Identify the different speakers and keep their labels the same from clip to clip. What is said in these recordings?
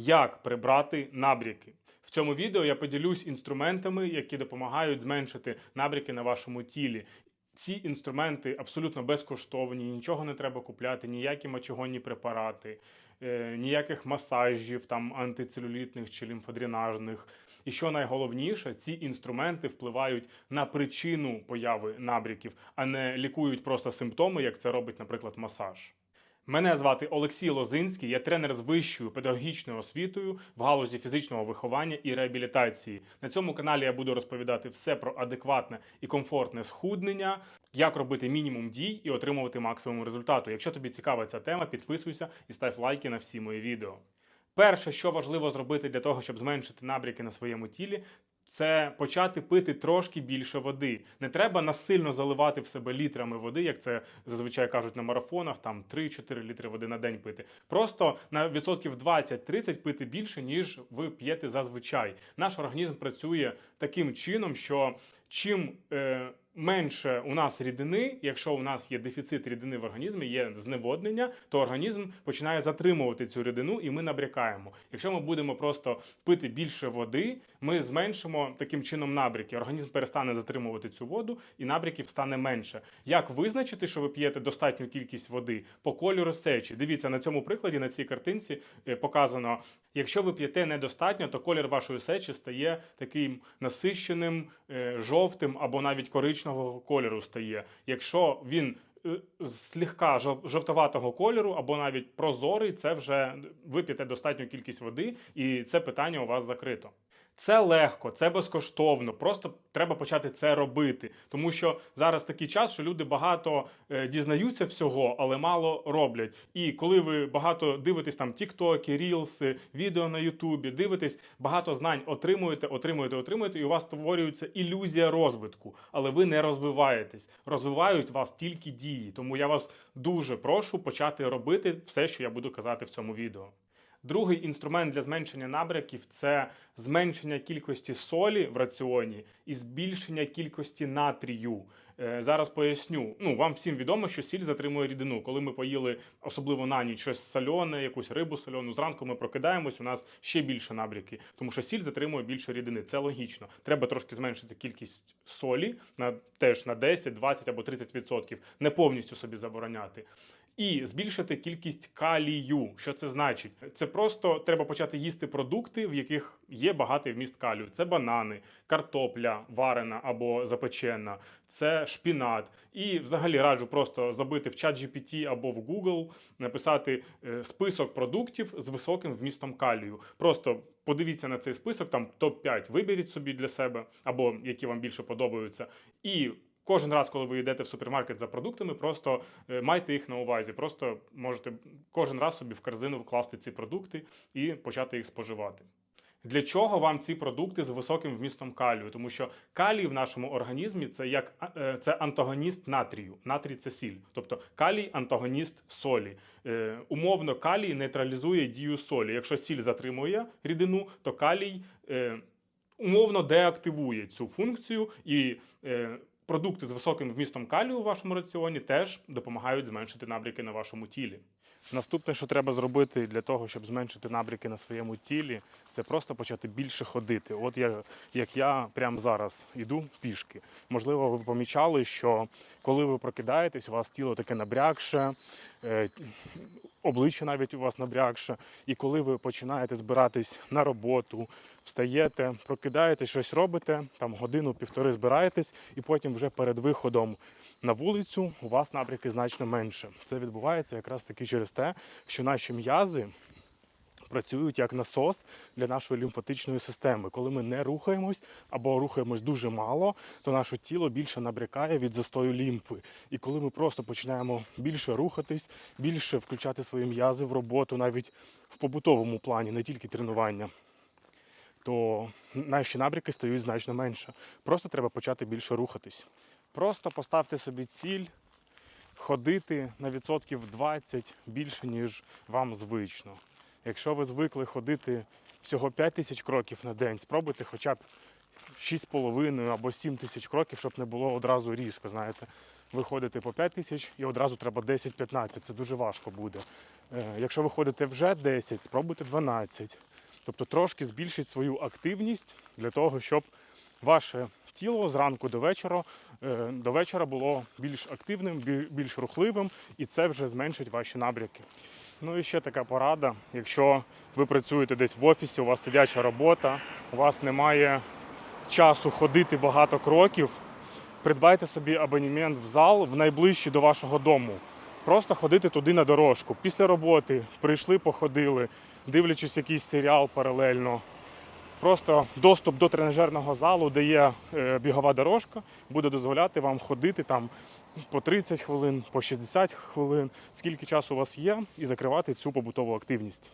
Speaker 1: Як прибрати набряки? В цьому відео я поділюсь інструментами, які допомагають зменшити набряки на вашому тілі. Ці інструменти абсолютно безкоштовні, нічого не треба купляти, ніякі мочогонні препарати, е, ніяких масажів, там антицелюлітних чи лімфодренажних. І що найголовніше, ці інструменти впливають на причину появи набряків, а не лікують просто симптоми, як це робить, наприклад, масаж. Мене звати Олексій Лозинський, я тренер з вищою педагогічною освітою в галузі фізичного виховання і реабілітації. На цьому каналі я буду розповідати все про адекватне і комфортне схуднення, як робити мінімум дій і отримувати максимум результату. Якщо тобі цікава ця тема, підписуйся і став лайки на всі мої відео. Перше, що важливо зробити для того, щоб зменшити набряки на своєму тілі, це почати пити трошки більше води. Не треба насильно заливати в себе літрами води, як це зазвичай кажуть на марафонах, там 3-4 літри води на день пити. Просто на відсотків 20-30 пити більше, ніж ви п'єте зазвичай. Наш організм працює таким чином, що чим е, менше у нас рідини, якщо у нас є дефіцит рідини в організмі, є зневоднення, то організм починає затримувати цю рідину, і ми набрякаємо. Якщо ми будемо просто пити більше води, ми зменшимо таким чином набряки. Організм перестане затримувати цю воду, і набряків стане менше. Як визначити, що ви п'єте достатню кількість води по кольору сечі? Дивіться на цьому прикладі, на цій картинці е, показано, якщо ви п'єте недостатньо, то колір вашої сечі стає таким насищеним, е, жовтим або навіть коричневого кольору стає. Якщо він е, слегка жовтоватого кольору або навіть прозорий, це вже вип'єте достатню кількість води, і це питання у вас закрито. Це легко, це безкоштовно. Просто треба почати це робити. Тому що зараз такий час, що люди багато е, дізнаються всього, але мало роблять. І коли ви багато дивитесь там тіктоки, рілси, відео на Ютубі, дивитесь, багато знань отримуєте, отримуєте, отримуєте, і у вас створюється ілюзія розвитку, але ви не розвиваєтесь. Розвивають вас тільки дії. Тому я вас дуже прошу почати робити все, що я буду казати в цьому відео. Другий інструмент для зменшення набряків це зменшення кількості солі в раціоні і збільшення кількості натрію. Е, Зараз поясню. Ну вам всім відомо, що сіль затримує рідину. Коли ми поїли, особливо на ніч, щось солене, якусь рибу солену, зранку ми прокидаємось, у нас ще більше набряки, тому що сіль затримує більше рідини. Це логічно. Треба трошки зменшити кількість солі на теж на 10, 20 або 30%. Не повністю собі забороняти. І збільшити кількість калію. Що це значить? Це просто треба почати їсти продукти, в яких є багатий вміст калію. Це банани, картопля варена або запечена, це шпінат. І взагалі раджу просто забити в чат GPT або в Google, написати е, список продуктів з високим вмістом калію. Просто подивіться на цей список, там топ-5 виберіть собі для себе, або які вам більше подобаються. І Кожен раз, коли ви йдете в супермаркет за продуктами, просто е, майте їх на увазі. Просто можете кожен раз собі в корзину вкласти ці продукти і почати їх споживати. Для чого вам ці продукти з високим вмістом калію? Тому що калій в нашому організмі це як е, це антагоніст натрію. Натрій це сіль. Тобто калій антагоніст солі. Е, умовно, калій нейтралізує дію солі. Якщо сіль затримує рідину, то калій умовно деактивує цю функцію і. Продукти з високим вмістом калію у вашому раціоні теж допомагають зменшити набряки на вашому тілі. Наступне, що треба зробити для того, щоб зменшити набряки на своєму тілі, це просто почати більше ходити. От я, як я прямо зараз іду пішки. Можливо, ви помічали, що коли ви прокидаєтесь, у вас тіло таке набрякше, е, обличчя навіть у вас набрякше. І коли ви починаєте збиратись на роботу, встаєте, прокидаєтесь, щось робите, там годину-півтори збираєтесь, і потім вже перед виходом на вулицю у вас набряки значно менше. Це відбувається якраз таки через те, що наші м'язи. Працюють як насос для нашої лімфатичної системи. Коли ми не рухаємось або рухаємось дуже мало, то наше тіло більше набрякає від застою лімфи. І коли ми просто починаємо більше рухатись, більше включати свої м'язи в роботу, навіть в побутовому плані, не тільки тренування, то наші набряки стають значно менше. Просто треба почати більше рухатись. Просто поставте собі ціль ходити на відсотків 20 більше, ніж вам звично. Якщо ви звикли ходити всього 5 тисяч кроків на день, спробуйте хоча б 6,5 або 7 тисяч кроків, щоб не було одразу різко. Знаєте, ви ходите по 5 тисяч і одразу треба 10-15. Це дуже важко буде. Е, Якщо ви ходите вже 10, спробуйте 12. Тобто трошки збільшить свою активність для того, щоб ваше тіло зранку до вечора, е, до вечора було більш активним, більш рухливим, і це вже зменшить ваші набряки. Ну і ще така порада: якщо ви працюєте десь в офісі, у вас сидяча робота, у вас немає часу ходити багато кроків, придбайте собі абонемент в зал в найближчий до вашого дому. Просто ходити туди на дорожку. Після роботи прийшли, походили, дивлячись якийсь серіал паралельно. Просто доступ до тренажерного залу, де є е, бігова дорожка, буде дозволяти вам ходити там по 30 хвилин, по 60 хвилин, скільки часу у вас є, і закривати цю побутову активність.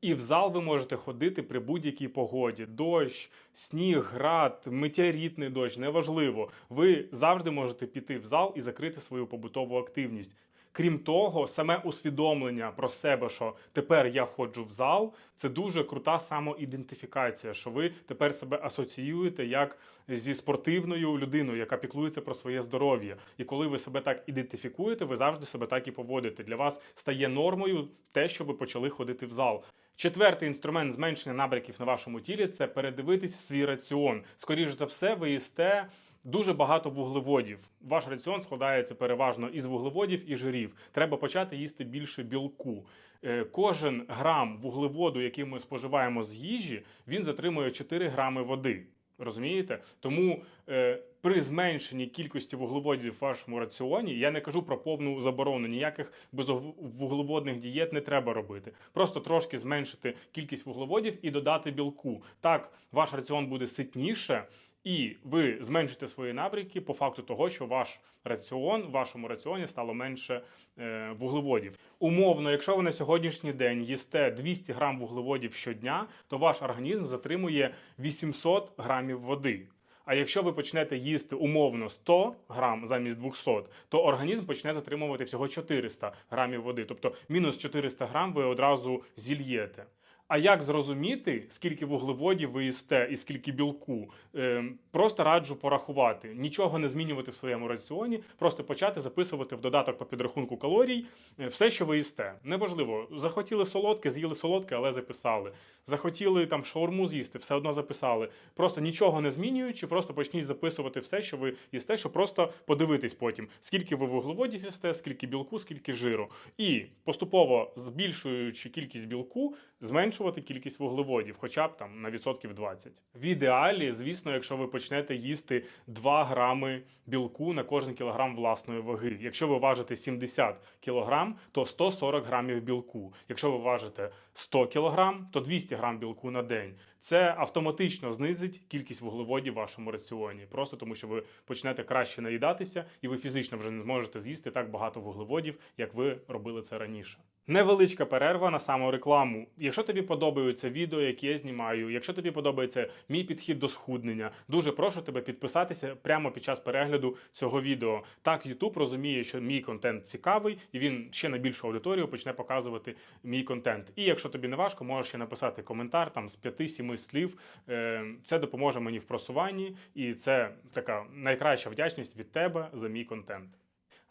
Speaker 1: І в зал ви можете ходити при будь-якій погоді: дощ, сніг, град, метеоритний дощ, неважливо. Ви завжди можете піти в зал і закрити свою побутову активність. Крім того, саме усвідомлення про себе, що тепер я ходжу в зал, це дуже крута самоідентифікація, що ви тепер себе асоціюєте як зі спортивною людиною, яка піклується про своє здоров'я. І коли ви себе так ідентифікуєте, ви завжди себе так і поводите. Для вас стає нормою те, що ви почали ходити в зал. Четвертий інструмент зменшення набряків на вашому тілі це передивитись свій раціон. Скоріше за все, ви їсте дуже багато вуглеводів. Ваш раціон складається переважно із вуглеводів і жирів. Треба почати їсти більше білку. Е, Кожен грам вуглеводу, який ми споживаємо з їжі, він затримує 4 грами води. Розумієте? Тому е, при зменшенні кількості вуглеводів в вашому раціоні я не кажу про повну заборону. Ніяких безвуглеводних дієт не треба робити. Просто трошки зменшити кількість вуглеводів і додати білку. Так, ваш раціон буде ситніше, і ви зменшите свої набряки по факту того, що ваш раціон, в вашому раціоні стало менше е, вуглеводів. Умовно, якщо ви на сьогоднішній день їсте 200 грам вуглеводів щодня, то ваш організм затримує 800 грамів води. А якщо ви почнете їсти умовно 100 грам замість 200, то організм почне затримувати всього 400 грамів води. Тобто мінус 400 грам ви одразу зільєте. А як зрозуміти, скільки вуглеводів ви їсте і скільки білку? Е, просто раджу порахувати, нічого не змінювати в своєму раціоні, просто почати записувати в додаток по підрахунку калорій е, все, що ви їсте. Неважливо, захотіли солодке, з'їли солодке, але записали. Захотіли там шаурму з'їсти, все одно записали. Просто нічого не змінюючи, просто почніть записувати все, що ви їсте, щоб просто подивитись потім, скільки ви вуглеводів їсте, скільки білку, скільки жиру. І поступово збільшуючи кількість білку, зменшувати кількість вуглеводів, хоча б там на відсотків 20. В ідеалі, звісно, якщо ви почнете їсти 2 грами білку на кожен кілограм власної ваги. Якщо ви важите 70 кілограм, то 140 грамів білку. Якщо ви важите 100 кілограм, то 200 грам білку на день. Це автоматично знизить кількість вуглеводів в вашому раціоні, просто тому що ви почнете краще наїдатися, і ви фізично вже не зможете з'їсти так багато вуглеводів, як ви робили це раніше. Невеличка перерва на саморекламу. Якщо тобі подобаються відео, які я знімаю, якщо тобі подобається мій підхід до схуднення, дуже прошу тебе підписатися прямо під час перегляду цього відео. Так, YouTube розуміє, що мій контент цікавий, і він ще на більшу аудиторію почне показувати мій контент. І якщо тобі не важко, можеш ще написати коментар там з 5-7 слів. Е, Це допоможе мені в просуванні, і це така найкраща вдячність від тебе за мій контент.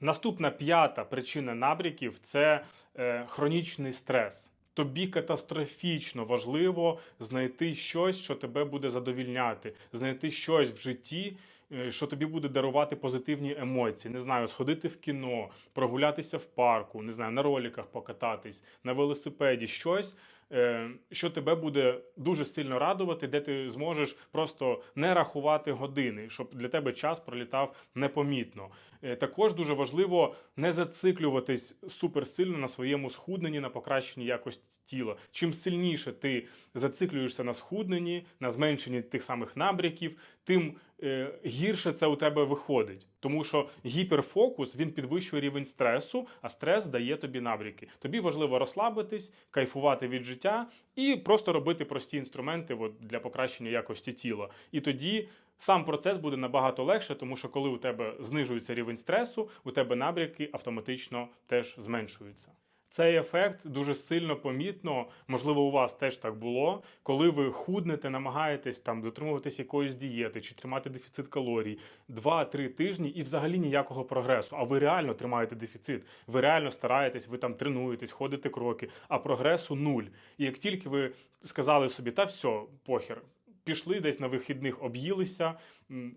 Speaker 1: Наступна п'ята причина набряків це е, хронічний стрес. Тобі катастрофічно важливо знайти щось, що тебе буде задовільняти, знайти щось в житті, е, що тобі буде дарувати позитивні емоції. Не знаю, сходити в кіно, прогулятися в парку, не знаю, на роліках покататись, на велосипеді, щось. Е, Що тебе буде дуже сильно радувати, де ти зможеш просто не рахувати години, щоб для тебе час пролітав непомітно. Е, Також дуже важливо не зациклюватись суперсильно на своєму схудненні, на покращенні якості тіла. Чим сильніше ти зациклюєшся на схудненні, на зменшенні тих самих набряків, тим е, гірше це у тебе виходить. Тому що гіперфокус він підвищує рівень стресу, а стрес дає тобі набряки. Тобі важливо розслабитись, кайфувати від життя і просто робити прості інструменти от, для покращення якості тіла. І тоді сам процес буде набагато легше, тому що коли у тебе знижується рівень стресу, у тебе набряки автоматично теж зменшуються. Цей ефект дуже сильно помітно, можливо, у вас теж так було, коли ви худнете, намагаєтесь там дотримуватись якоїсь дієти чи тримати дефіцит калорій 2-3 тижні і взагалі ніякого прогресу. А ви реально тримаєте дефіцит, ви реально стараєтесь, ви там тренуєтесь, ходите кроки, а прогресу нуль. І як тільки ви сказали собі, та все, похер. Пішли десь на вихідних, об'їлися,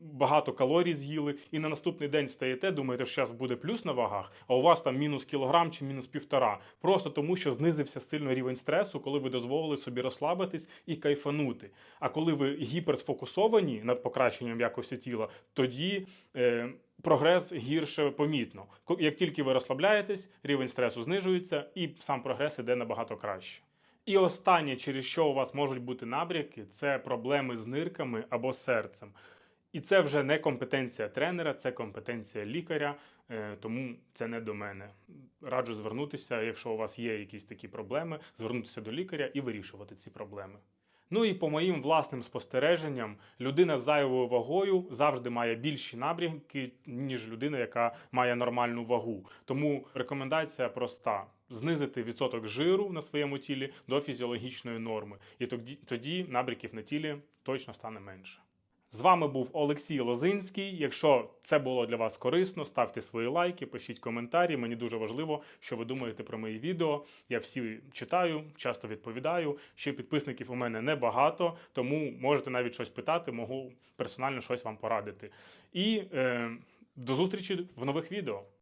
Speaker 1: багато калорій з'їли, і на наступний день встаєте, думаєте, що зараз буде плюс на вагах, а у вас там мінус кілограм чи мінус півтора. Просто тому, що знизився сильно рівень стресу, коли ви дозволили собі розслабитись і кайфанути. А коли ви гіперсфокусовані над покращенням якості тіла, тоді е, прогрес гірше помітно. Як тільки ви розслабляєтесь, рівень стресу знижується, і сам прогрес іде набагато краще. І останнє, через що у вас можуть бути набряки, це проблеми з нирками або серцем. І це вже не компетенція тренера, це компетенція лікаря, е, тому це не до мене. Раджу звернутися, якщо у вас є якісь такі проблеми, звернутися до лікаря і вирішувати ці проблеми. Ну і по моїм власним спостереженням, людина з зайвою вагою завжди має більші набряки, ніж людина, яка має нормальну вагу. Тому рекомендація проста: знизити відсоток жиру на своєму тілі до фізіологічної норми, і тоді, тоді набряків на тілі точно стане менше. З вами був Олексій Лозинський. Якщо це було для вас корисно, ставте свої лайки, пишіть коментарі. Мені дуже важливо, що ви думаєте про мої відео. Я всі читаю, часто відповідаю. Ще підписників у мене небагато, тому можете навіть щось питати, можу персонально щось вам порадити. І е, до зустрічі в нових відео.